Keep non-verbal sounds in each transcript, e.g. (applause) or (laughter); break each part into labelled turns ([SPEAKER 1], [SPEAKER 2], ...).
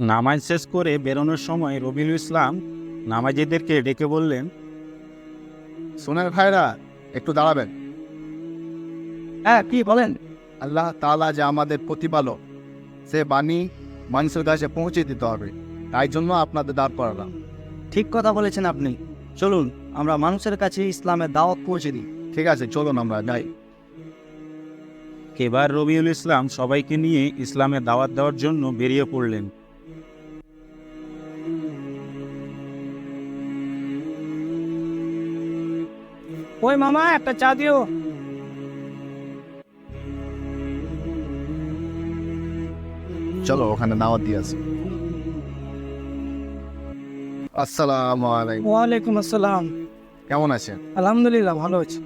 [SPEAKER 1] নামাজ শেষ করে বেরোনোর সময় রবিউল ইসলাম নামাজিদেরকে ডেকে বললেন
[SPEAKER 2] সোনার ভাইরা একটু দাঁড়াবেন।
[SPEAKER 3] হ্যাঁ কি বলেন?
[SPEAKER 2] আল্লাহ তালা যে আমাদের প্রতিপালক সে বাণী মানুষের কাছে পৌঁছে দিতে হবে। তাই জন্য আপনাদের দাঁড় করালাম।
[SPEAKER 3] ঠিক কথা বলেছেন আপনি। চলুন আমরা মানুষের কাছে ইসলামের দাওয়াত পৌঁছে দিই।
[SPEAKER 2] ঠিক আছে চলুন আমরা যাই।
[SPEAKER 1] এবার রবিউল ইসলাম সবাইকে নিয়ে ইসলামের দাওয়াত দেওয়ার জন্য বেরিয়ে পড়লেন।
[SPEAKER 3] ওই মামা একটা চা দিও।
[SPEAKER 2] চলো ওখানে দাওয়াত দিয়ে আসি। আসসালামু আলাইকুম।
[SPEAKER 3] ওয়ালাইকুম আসসালাম।
[SPEAKER 2] কেমন আছেন?
[SPEAKER 3] আলহামদুলিল্লাহ ভালো আছি।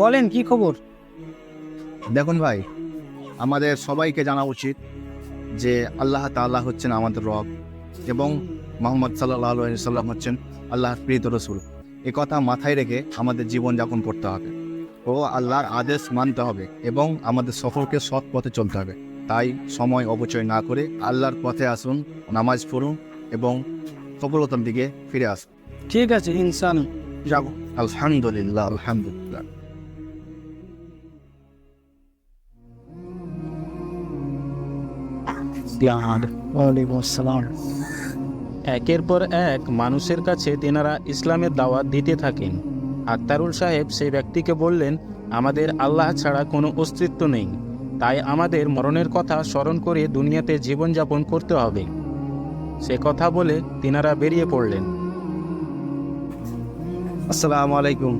[SPEAKER 3] বলেন কি খবর?
[SPEAKER 2] দেখুন ভাই আমাদের সবাইকে জানা উচিত যে আল্লাহ তাআলা হচ্ছেন আমাদের রব এবং মোহাম্মদ সাল্লাহ সাল্লাম হচ্ছেন আল্লাহর প্রীত রসুল। এ কথা মাথায় রেখে আমাদের জীবনযাপন করতে হবে। ও আল্লাহর আদেশ মানতে হবে এবং আমাদের সফরকে সৎ পথে চলতে হবে। তাই সময় অপচয় না করে আল্লাহর পথে আসুন নামাজ পড়ুন এবং সফলতার দিকে ফিরে আসুন।
[SPEAKER 3] ঠিক আছে ইনসান যাব।
[SPEAKER 2] আলহামদুলিল্লাহ আলহামদুলিল্লাহ।
[SPEAKER 3] ওয়ালাইকুম আসসালাম।
[SPEAKER 1] একের পর এক মানুষের কাছে তেনারা ইসলামের দাওয়াত দিতে থাকেন। আক্তারুল সাহেব সেই ব্যক্তিকে বললেন আমাদের আল্লাহ ছাড়া কোনো অস্তিত্ব নেই। তাই আমাদের মরণের কথা স্মরণ করে দুনিয়াতে জীবনযাপন করতে হবে। সে কথা বলে তিনারা বেরিয়ে পড়লেন।
[SPEAKER 3] আসসালামু আলাইকুম।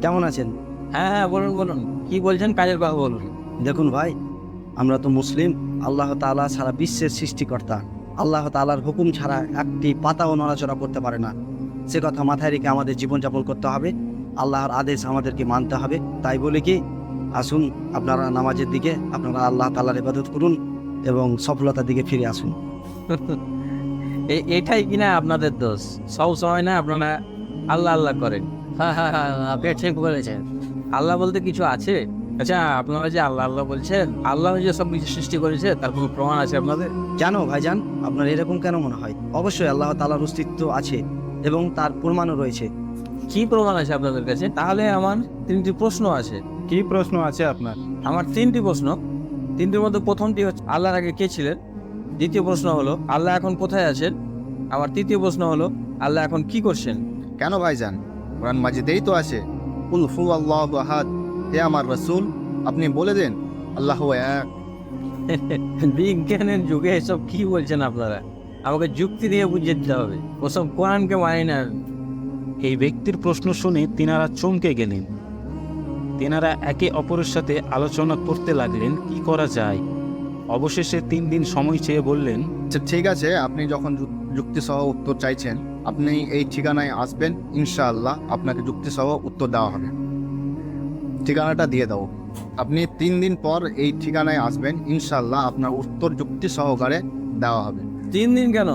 [SPEAKER 3] কেমন আছেন?
[SPEAKER 4] হ্যাঁ হ্যাঁ বলুন বলুন। কি বলছেন? কাজের কথা বলুন।
[SPEAKER 3] দেখুন ভাই আমরা তো মুসলিম। আল্লাহ তাআলা সারা বিশ্বের সৃষ্টিকর্তা। আল্লাহ তালার হুকুম ছাড়া একটি পাতাও নড়াচড়া করতে পারে না। সে কথা মাথায় রেখে আমাদের জীবনযাপন করতে হবে। আল্লাহর আদেশ আমাদেরকে মানতে হবে। তাই বলে কি, আসুন আপনারা নামাজের দিকে, আপনারা আল্লাহ তালার ইবাদত করুন এবং সফলতার দিকে ফিরে আসুন।
[SPEAKER 4] এটাই কিনা আপনাদের দোষ? সব সময় না আপনারা আল্লাহ আল্লাহ করেন। হ্যাঁ হ্যাঁ হ্যাঁ আপনি ঠিক বলেছেন। আল্লাহ বলতে কিছু আছে? আচ্ছা আপনারা যে আল্লাহ আল্লাহ বলছেন আল্লাহ যে সব কিছু সৃষ্টি করেছে তার কোনো প্রমাণ আছে আপনাদের?
[SPEAKER 3] জানো ভাইজান আপনার এরকম কেন মনে হয়? অবশ্যই আল্লাহ তাআলার অস্তিত্ব আছে এবং তার প্রমাণও রয়েছে।
[SPEAKER 4] কি প্রমাণ আছে আপনাদের কাছে? তাহলে আমার তিনটি প্রশ্ন আছে।
[SPEAKER 1] কি প্রশ্ন আছে আপনার?
[SPEAKER 4] আমার তিনটি প্রশ্ন। তিনটির মধ্যে প্রথমটি হচ্ছে আল্লাহর আগে কে ছিলেন? দ্বিতীয় প্রশ্ন হলো আল্লাহ এখন কোথায় আছেন? আমার তৃতীয় প্রশ্ন হলো আল্লাহ এখন কি করছেন?
[SPEAKER 2] কেন ভাইজান? কোরআন মাজিদেই তো আছে। কুল হু আল্লাহ আহাদ। হে আমার রসুল আপনি বলে দেন আল্লাহ এক। (laughs)
[SPEAKER 4] বিজ্ঞানের যুগে এসব কি বলছেন আপনারা? আমাকে যুক্তি দিয়ে বুঝিয়ে দিতে হবে। ওসব কোরআনকে মানি না।
[SPEAKER 1] এই ব্যক্তির প্রশ্ন শুনে তিনারা চমকে গেলেন। তেনারা একে অপরের সাথে আলোচনা করতে লাগলেন কি করা যায়? অবশেষে তিন দিন সময় চেয়ে বললেন
[SPEAKER 2] আচ্ছা ঠিক আছে আপনি যখন যুক্তিসহ উত্তর চাইছেন আপনি এই ঠিকানায় আসবেন ইনশাআল্লাহ আপনাকে যুক্তিসহ উত্তর দেওয়া হবে। ঠিকানাটা দিয়ে দাও। আপনি তিন দিন পর এই ঠিকানায় আসবেন। ইনশাল্লাহ আপনার উত্তর যুক্তি সহকারে দেওয়া হবে।
[SPEAKER 4] তিন দিন কেন?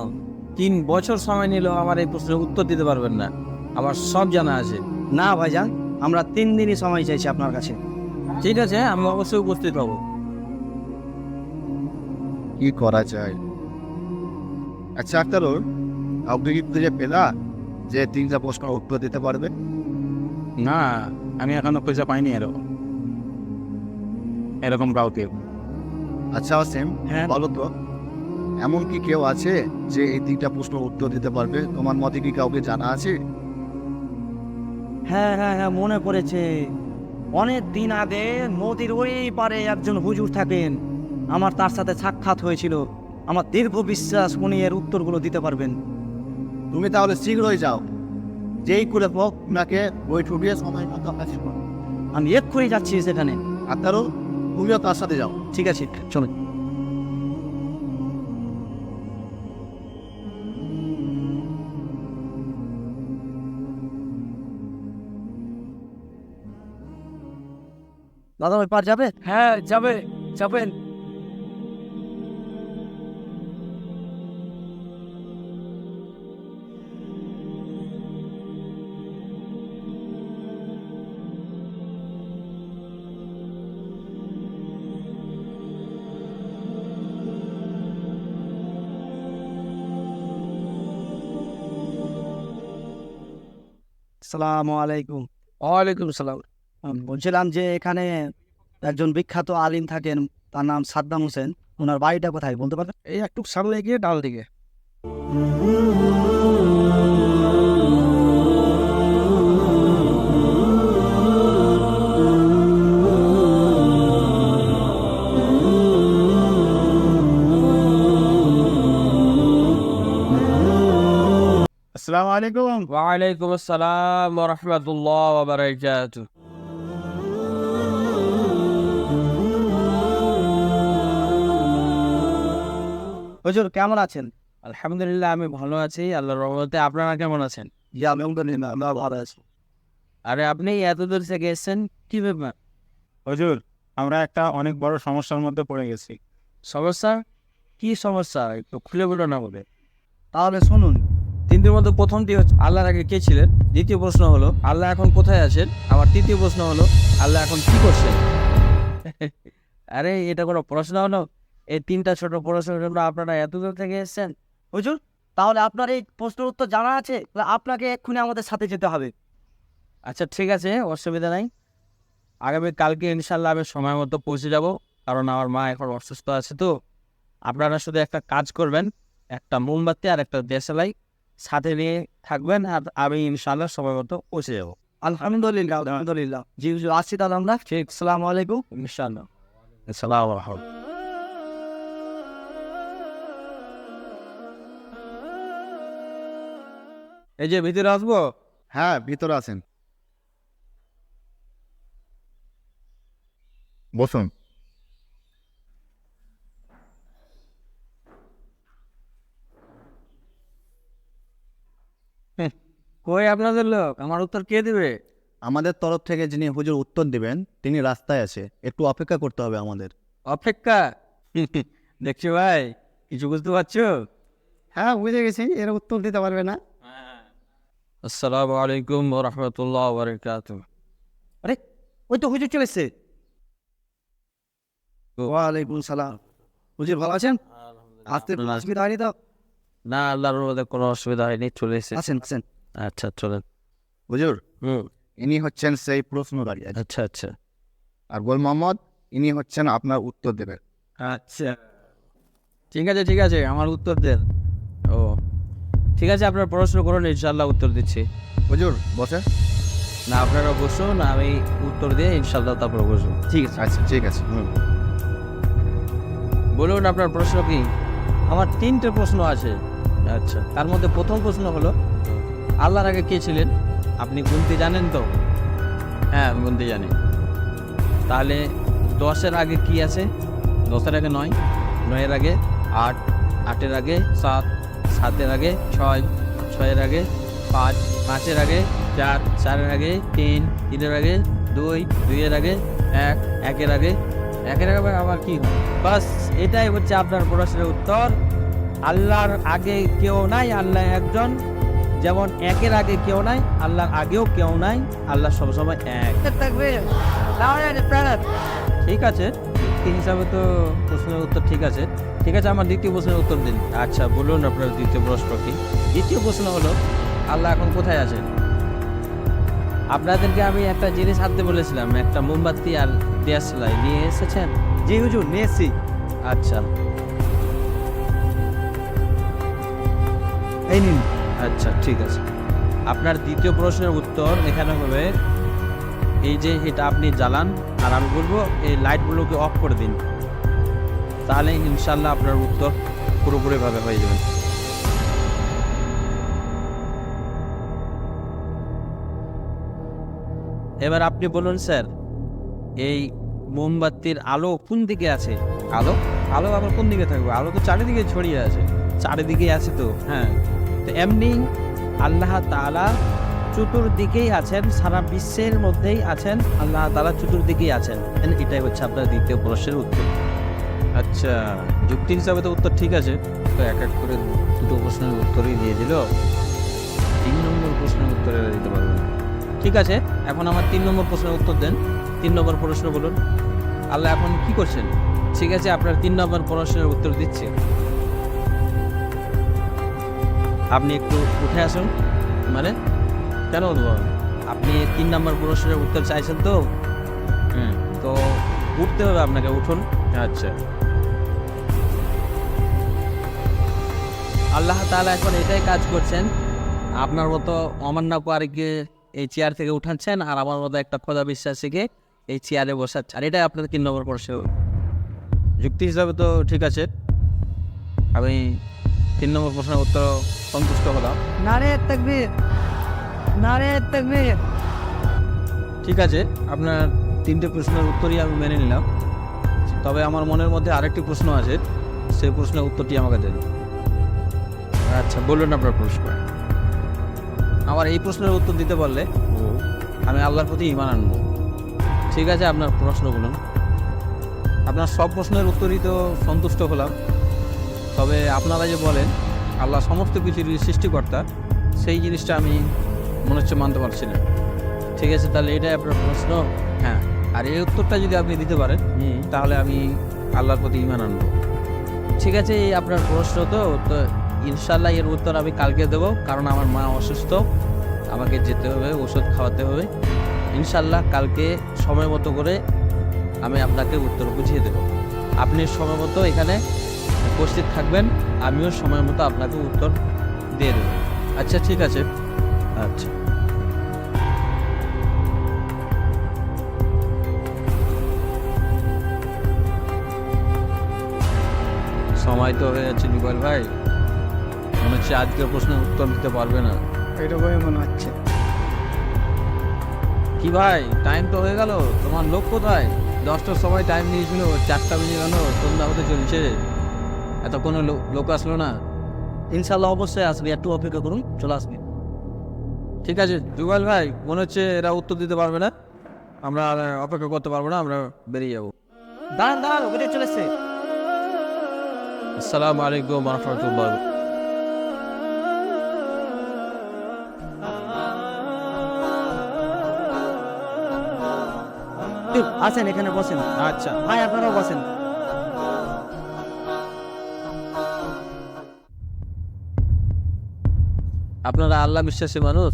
[SPEAKER 4] তিন বছর সময় নিলেও আমার এই প্রশ্নের উত্তর দিতে পারবেন না। আমার সব জানা আছে।
[SPEAKER 3] না ভাইজান আমরা তিন দিনই সময় চাইছি আপনার কাছে।
[SPEAKER 4] ঠিক আছে আমি অবশ্যই উপস্থিত হব।
[SPEAKER 2] কি করা যায়? আচ্ছা আক্তারুর আপনি কি খুঁজে পেলা যে তিনটা প্রশ্ন উত্তর দিতে পারবে?
[SPEAKER 1] না আমি এখনও খুঁজে পাইনি এরকম। এরকম কাউকে।
[SPEAKER 2] আচ্ছা অসীম
[SPEAKER 3] হ্যাঁ?
[SPEAKER 2] বলো তো এমন কি কেউ আছে যে এই তিনটা প্রশ্ন উত্তর দিতে পারবে? তোমার মতে কি কাউকে জানা আছে?
[SPEAKER 3] হ্যাঁ হ্যাঁ হ্যাঁ মনে পড়েছে। অনেক দিন আগে নদীর ওই পারে একজন হুজুর থাকেন। আমার তার সাথে সাক্ষাৎ হয়েছিল। আমার দীর্ঘ বিশ্বাস উনি এর উত্তরগুলো দিতে পারবেন।
[SPEAKER 2] তুমি তাহলে শীঘ্রই যাও। যেই করে হোক ওনাকে বই ঠুকিয়ে সময় মতো কাছে।
[SPEAKER 3] আমি এক্ষুনি যাচ্ছি সেখানে।
[SPEAKER 2] আক্তারও তুমিও তার সাথে যাও।
[SPEAKER 3] ঠিক আছে, চলো। দাদা, ওই পার যাবে?
[SPEAKER 4] হ্যাঁ যাবে, যাবেন।
[SPEAKER 3] আসসালামু আলাইকুম।
[SPEAKER 4] ওয়ালাইকুম সালাম
[SPEAKER 3] বলছিলাম যে এখানে একজন বিখ্যাত আলিম থাকেন তার নাম সাদ্দাম হোসেন। ওনার বাড়িটা কোথায় বলতে পারবেন?
[SPEAKER 4] এই একটু সামনে গিয়ে ডাল দিকে।
[SPEAKER 1] আসসালামু আলাইকুম।
[SPEAKER 4] ওয়ালাইকুম আসসালাম ওয়া রাহমাতুল্লাহ ওয়া বারাকাতুহু
[SPEAKER 3] হুজুর কেমন আছেন?
[SPEAKER 4] আলহামদুলিল্লাহ আমি ভালো আছি আল্লাহর রহমতে। আপনারা কেমন আছেন?
[SPEAKER 3] জি আলহামদুলিল্লাহ আমরা ভালো আছি।
[SPEAKER 4] আরে আপনি এত দূর থেকে এসেছেন? কি ব্যাপার?
[SPEAKER 1] হুজুর আমরা একটা অনেক বড় সমস্যার মধ্যে পড়ে গেছি।
[SPEAKER 4] সমস্যা? কি সমস্যা? একটু খুলে বলো না বলে
[SPEAKER 3] তাহলে শুনুন
[SPEAKER 4] তিনটির মধ্যে প্রথমটি হচ্ছে আল্লাহর আগে কে ছিলেন? দ্বিতীয় প্রশ্ন হলো, আল্লাহ এখন কোথায় আছেন? আমার তৃতীয় প্রশ্ন হলো, আল্লাহ এখন কি করছেন? আরে, এটা কোনো প্রশ্ন হলো? এই তিনটা ছোট প্রশ্নের জন্য আপনারা এত দূর থেকে এসেছেন?
[SPEAKER 3] হুজুর, তাহলে আপনার এই প্রশ্নের উত্তর জানা আছে? আপনাকে এক্ষুনি আমাদের সাথে যেতে হবে।
[SPEAKER 4] আচ্ছা ঠিক আছে, অসুবিধা নাই। আগামী কালকে ইনশাল্লাহ আমি সময় মতো পৌঁছে যাব, কারণ আমার মা এখন অসুস্থ আছে তো। আপনারা শুধু একটা কাজ করবেন, একটা মোমবাতি আর একটা দেশালাই সাথে নিয়ে থাকবেন আর আমি ইনশাল্লাহ সময় মতো পৌঁছে যাব।
[SPEAKER 3] আলহামদুলিল্লাহ আলহামদুলিল্লাহ। জি আসছি তাহলে আমরা। ঠিক আলাইকুম।
[SPEAKER 4] ইনশাল্লাহ এই যে ভিতরে আসব?
[SPEAKER 2] হ্যাঁ ভিতরে আছেন। বসুন।
[SPEAKER 4] কই আপনাদের লোক? আমার উত্তর কে দিবে?
[SPEAKER 2] আমাদের তরফ থেকে যিনি হুজুর উত্তর দিবেন তিনি রাস্তায় আছে। একটু অপেক্ষা করতে হবে আমাদের।
[SPEAKER 4] অপেক্ষা? (laughs) দেখছ ভাই কিছু বুঝতে পারছ?
[SPEAKER 3] হ্যাঁ বুঝে গেছি এর উত্তর দিতে পারবে না।
[SPEAKER 4] আসসালামু আলাইকুম রহমতুল্লাহ বারকাত
[SPEAKER 3] আরে ওই তো হুজুর চলে এসছে। ওয়ালাইকুম সালাম। হুজুর ভালো আছেন? আসতে কোনো অসুবিধা হয়নি তো?
[SPEAKER 4] না আল্লাহর কোনো অসুবিধা হয়নি চলে এসে
[SPEAKER 3] আসেন আসেন
[SPEAKER 4] আচ্ছা চলেন।
[SPEAKER 2] হুজুর
[SPEAKER 4] হুম।
[SPEAKER 2] ইনি হচ্ছেন সেই প্রশ্নকারী
[SPEAKER 4] আচ্ছা আচ্ছা।
[SPEAKER 2] আর গোল মোহাম্মদ ইনি হচ্ছেন আপনার উত্তর দেবেন।
[SPEAKER 4] আচ্ছা। ঠিক আছে ঠিক আছে আমার উত্তর দেন। ও ঠিক আছে আপনার প্রশ্ন করুন ইনশাল্লাহ উত্তর দিচ্ছি।
[SPEAKER 2] হুজুর বসে।
[SPEAKER 4] না আপনারা বসুন আমি উত্তর দিয়ে ইনশাল্লাহ তারপর বসুন
[SPEAKER 3] ঠিক আছে।
[SPEAKER 2] আচ্ছা ঠিক আছে
[SPEAKER 4] হুম। বলুন আপনার প্রশ্ন কি? আমার তিনটে প্রশ্ন আছে। আচ্ছা তার মধ্যে প্রথম প্রশ্ন হলো আল্লাহর আগে কে ছিলেন? আপনি গুনতে জানেন তো? হ্যাঁ গুনতে জানি। তাহলে দশের আগে কি আছে? দশের আগে নয়। নয়ের আগে আট, আটের আগে সাত, সাতের আগে ছয়, ছয়ের আগে পাঁচ, পাঁচের আগে চার, চারের আগে তিন, তিনের আগে দুই, দুইয়ের আগে এক, একের আগে একের আগে আবার কি? বাস, এটাই হচ্ছে আপনার প্রশ্নের উত্তর। আল্লাহর আগে কেউ নাই, আল্লাহ একজন। যেমন একের আগে কেউ নাই আল্লাহর আগেও কেউ নাই আল্লাহ সবসময় এক। ঠিক আছে? হিসাবে তো প্রশ্নের উত্তর ঠিক আছে। ঠিক আছে আমার দ্বিতীয় প্রশ্নের উত্তর দিন। আচ্ছা বলুন আপনার দ্বিতীয় প্রশ্ন কি? দ্বিতীয় প্রশ্ন হলো আল্লাহ এখন কোথায় আছেন আপনাদেরকে আমি একটা জিনিস আনতে বলেছিলাম একটা মোমবাতি আর দেয়াশলাই নিয়ে এসেছেন?
[SPEAKER 3] জি হুজুর নিয়ে এসছি
[SPEAKER 4] আচ্ছা।
[SPEAKER 3] এই নিন।
[SPEAKER 4] আচ্ছা ঠিক আছে। আপনার দ্বিতীয় প্রশ্নের উত্তর এখানে হবে, এই যে এটা আপনি জ্বালান, আর আমি বলব এই লাইটগুলোকে অফ করে দিন। তাহলে ইনশাল্লাহ আপনার উত্তর পুরোপুরিভাবে হয়ে যাবে। এবার আপনি বলুন, স্যার, এই মোমবাতির আলো কোন দিকে আছে? আলো? আলো আবার কোন দিকে থাকবে? আলো তো চারিদিকে ছড়িয়ে আছে। চারিদিকে আছে তো হ্যাঁ। তো এমনি আল্লাহ তাআলা চতুর্দিকেই আছেন সারা বিশ্বের মধ্যেই আছেন আল্লাহ তাআলা চতুর্দিকেই আছেন। এটাই হচ্ছে আপনার দ্বিতীয় প্রশ্নের উত্তর। আচ্ছা যুক্তি হিসাবে তো উত্তর ঠিক আছে। তো এক এক করে দুটো প্রশ্নের উত্তরই দিয়ে দিল। তিন নম্বর প্রশ্নের উত্তর এরা দিতে পারবে। ঠিক আছে এখন আমার তিন নম্বর প্রশ্নের উত্তর দেন। তিন নম্বর প্রশ্ন বলুন। আল্লাহ এখন কি করছেন? ঠিক আছে আপনার তিন নম্বর প্রশ্নের উত্তর দিচ্ছি। আপনি একটু উঠে আসুন। মানে কেন উঠবো? আপনি তিন নম্বর প্রশ্নের উত্তর চাইছেন তো?
[SPEAKER 1] হুম।
[SPEAKER 4] তো উঠতে হবে আপনাকে উঠুন।
[SPEAKER 1] আচ্ছা।
[SPEAKER 4] আল্লাহ তাআলা এখন এটাই কাজ করছেন। আপনার মতো অমান্য পারিকে এই চেয়ার থেকে উঠাচ্ছেন আর আমার মতো একটা খোদা বিশ্বাসীকে এই চেয়ারে বসাচ্ছে আর এটাই আপনার তিন নম্বর প্রশ্ন। যুক্তি হিসাবে তো ঠিক আছে। আমি তিন নম্বর প্রশ্নের উত্তর সন্তুষ্ট হলাম।
[SPEAKER 3] নারে তাকবীর নারে তাকবীর।
[SPEAKER 4] ঠিক আছে আপনার তিনটে প্রশ্নের উত্তরই আমি মেনে নিলাম। তবে আমার মনের মধ্যে আরেকটি প্রশ্ন আছে সেই প্রশ্নের উত্তরটি আমাকে দেন। আচ্ছা বলুন আপনার প্রশ্ন। আমার এই প্রশ্নের উত্তর দিতে পারলে আমি আল্লাহর প্রতি ইমান আনব। ঠিক আছে আপনার প্রশ্ন বলুন আপনার সব প্রশ্নের উত্তরই তো সন্তুষ্ট হলাম। তবে আপনারা যে বলেন আল্লাহ সমস্ত পৃথিবীর সৃষ্টিকর্তা সেই জিনিসটা আমি মনে হচ্ছে মানতে পারছি না। ঠিক আছে তাহলে এটাই আপনার প্রশ্ন? হ্যাঁ আর এই উত্তরটা যদি আপনি দিতে পারেন তাহলে আমি আল্লাহর প্রতি ইমান আনব। ঠিক আছে এই আপনার প্রশ্ন তো তো ইনশাল্লাহ এর উত্তর আমি কালকে দেবো কারণ আমার মা অসুস্থ। আমাকে যেতে হবে ওষুধ খাওয়াতে হবে। ইনশাল্লাহ কালকে সময় মতো করে আমি আপনাকে উত্তর বুঝিয়ে দেবো। আপনি সময় মতো এখানে উপস্থিত থাকবেন আমিও সময় মতো আপনাকে উত্তর দিয়ে দেবো। আচ্ছা ঠিক আছে। আচ্ছা। সময় তো হয়ে যাচ্ছে নিকল ভাই। মনে হচ্ছে আজকের প্রশ্নের উত্তর দিতে পারবে না।
[SPEAKER 3] এরকমই মনে হচ্ছে।
[SPEAKER 4] কি ভাই টাইম তো হয়ে গেল। তোমার লোক কোথায়? দশটার সময় টাইম নিয়েছিল চারটা বেজে গেল সন্ধ্যা হতে চলছে। এত কোনো লোক আসলো না।
[SPEAKER 3] ইনশাল্লাহ অবশ্যই আসবে একটু অপেক্ষা করুন চলে আসবে।
[SPEAKER 4] ঠিক আছে জুগাল ভাই মনে হচ্ছে এরা উত্তর দিতে পারবে না। আমরা আর অপেক্ষা করতে পারব না আমরা বেরিয়ে যাব।
[SPEAKER 3] দাঁড়ান দাঁড়ান ওখানে চলে এসছে।
[SPEAKER 4] আসসালামু আলাইকুম রহমতুল্লাহ।
[SPEAKER 3] আসেন এখানে বসেন।
[SPEAKER 4] আচ্ছা।
[SPEAKER 3] ভাই আপনারাও বসেন।
[SPEAKER 4] আপনারা আল্লাহ বিশ্বাসী মানুষ?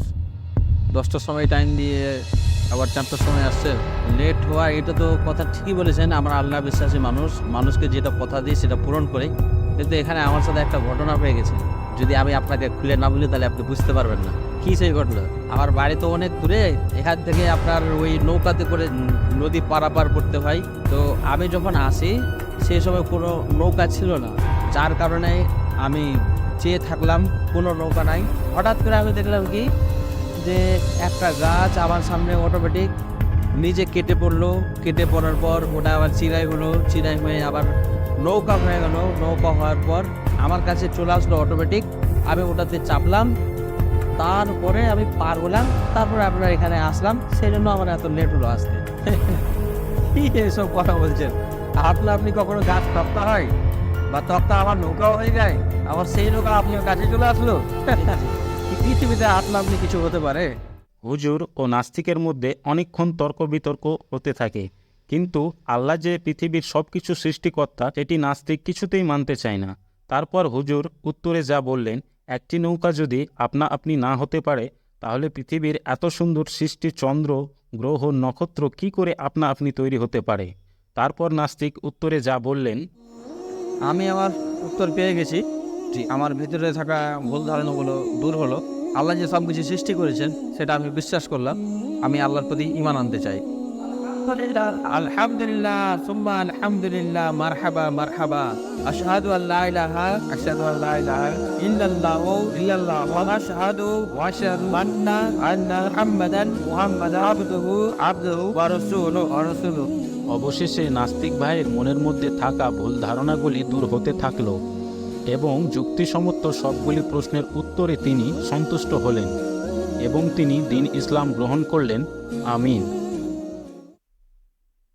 [SPEAKER 4] দশটার সময় টাইম দিয়ে আবার চারটার সময় আসছে। লেট হওয়া, এটা তো কথা ঠিকই বলেছেন, আমরা আল্লাহ বিশ্বাসী মানুষ। মানুষকে যেটা কথা দিই, সেটা পূরণ করে। কিন্তু এখানে আমার সাথে একটা ঘটনা হয়ে গেছে। যদি আমি আপনাকে খুলে না বলি, তাহলে আপনি বুঝতে পারবেন না। কী সেই ঘটনা? আমার বাড়ি তো অনেক দূরে। এখান থেকে আপনার ওই নৌকাতে করে নদী পারাপার করতে হয়। তো আমি যখন আসি, সেই সময় কোনো নৌকা ছিল না। যার কারণে আমি চেয়ে থাকলাম, কোনো নৌকা নাই। হঠাৎ করে আমি দেখলাম কি, যে একটা গাছ আমার সামনে অটোমেটিক নিজে কেটে পড়ল। কেটে পড়ার পর ওটা আবার চিরাই হলো, চিরাই হয়ে আবার নৌকা হয়ে গেল। নৌকা হওয়ার পর আমার কাছে চলে আসলো অটোমেটিক আমি ওটাতে চাপলাম, তারপরে আমি পার হলাম, তারপরে আপনার এখানে আসলাম। সেই জন্য আমার এত লেট হলো আসতে কি এসব কথা বলছেন? আপনা আপনি কখনো গাছ তক্তা হয়? বা তক্তা আমার নৌকাও হয়ে যায়? আবার সেই নৌকা আপনার কাছে চলে আসলো? পৃথিবীতে আপনা আপনি কিছু হতে পারে?
[SPEAKER 1] হুজুর ও নাস্তিকের মধ্যে অনেকক্ষণ তর্ক বিতর্ক হতে থাকে। কিন্তু আল্লাহ যে পৃথিবীর সব কিছু সৃষ্টিকর্তা সেটি নাস্তিক কিছুতেই মানতে চায় না। তারপর হুজুর উত্তরে যা বললেন একটি নৌকা যদি আপনা আপনি না হতে পারে তাহলে পৃথিবীর এত সুন্দর সৃষ্টি চন্দ্র গ্রহ নক্ষত্র কি করে আপনা আপনি তৈরি হতে পারে? তারপর নাস্তিক উত্তরে যা বললেন
[SPEAKER 4] আমি আমার উত্তর পেয়ে গেছি। জি আমার ভিতরে থাকা ভুল ধারণাগুলো দূর হলো। আল্লাহ যে সব কিছু সৃষ্টি করেছেন সেটা আমি বিশ্বাস করলাম। আমি আল্লাহর প্রতি ইমান আনতে চাই। আলহামদুলিল্লাহ সুম্মা আলহামদুলিল্লাহ মারহাবা মারহাবা। আশহাদু আল্লা ইলাহা আশহাদু আল্লা ইলাহা ইল্লাল্লাহ ইল্লাল্লাহ ওয়া আশহাদু ওয়া আশহাদু আন্না আন্না মুহাম্মাদান মুহাম্মাদান আবদুহু আবদুহু ওয়া রাসূলুহু। ওয়া রাসূলুহু।
[SPEAKER 1] অবশেষে নাস্তিক ভাইয়ের মনের মধ্যে থাকা ভুল ধারণাগুলি দূর হতে থাকল। এবং যুক্তিসম্মত সবগুলি প্রশ্নের উত্তরে তিনি সন্তুষ্ট হলেন এবং তিনি দিন ইসলাম গ্রহণ করলেন। আমিন।